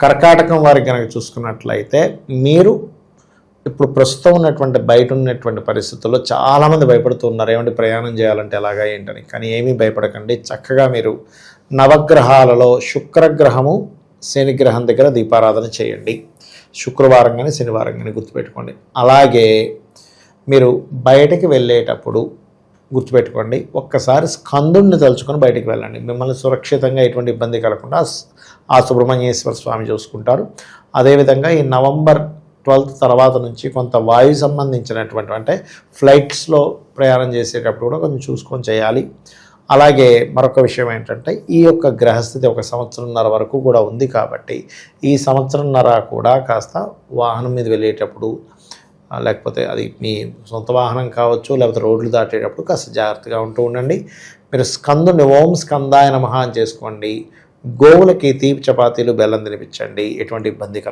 కర్కాటకం వారికి కనుక చూసుకున్నట్లయితే మీరు ఇప్పుడు ప్రస్తుతం ఉన్నటువంటి బయట ఉన్నటువంటి పరిస్థితుల్లో చాలామంది భయపడుతూ ఉన్నారు. ఏమంటే ప్రయాణం చేయాలంటే ఎలాగా ఏంటని. కానీ ఏమీ భయపడకండి. చక్కగా మీరు నవగ్రహాలలో శుక్రగ్రహము శనిగ్రహం దగ్గర దీపారాధన చేయండి. శుక్రవారం కానీ శనివారం కానీ గుర్తుపెట్టుకోండి. అలాగే మీరు బయటకి వెళ్ళేటప్పుడు గుర్తుపెట్టుకోండి. ఒక్కసారి స్కందుడిని తలుచుకొని బయటికి వెళ్ళండి. మిమ్మల్ని సురక్షితంగా ఎటువంటి ఇబ్బంది కలగకుండా ఆ సుబ్రహ్మణ్యేశ్వర స్వామి చూసుకుంటారు. అదేవిధంగా ఈ నవంబర్ ట్వెల్త్ తర్వాత నుంచి కొంత వాయు సంబంధించినటువంటి అంటే ఫ్లైట్స్లో ప్రయాణం చేసేటప్పుడు కూడా కొంచెం చూసుకొని చేయాలి. అలాగే మరొక విషయం ఏంటంటే ఈ యొక్క గ్రహస్థితి ఒక సంవత్సరంన్నర వరకు కూడా ఉంది కాబట్టి ఈ సంవత్సరంన్నర కూడా కాస్త వాహనం మీద వెళ్ళేటప్పుడు లేకపోతే అది మీ సొంత వాహనం కావచ్చు లేకపోతే రోడ్లు దాటేటప్పుడు కాస్త జాగ్రత్తగా ఉంటూ ఉండండి. మీరు స్కందుని ఓం స్కందాయ నమః అని చేసుకోండి. గోవులకి తీపి చపాతీలు బెల్లం తినిపించండి. ఎటువంటి ఇబ్బంది కలగదు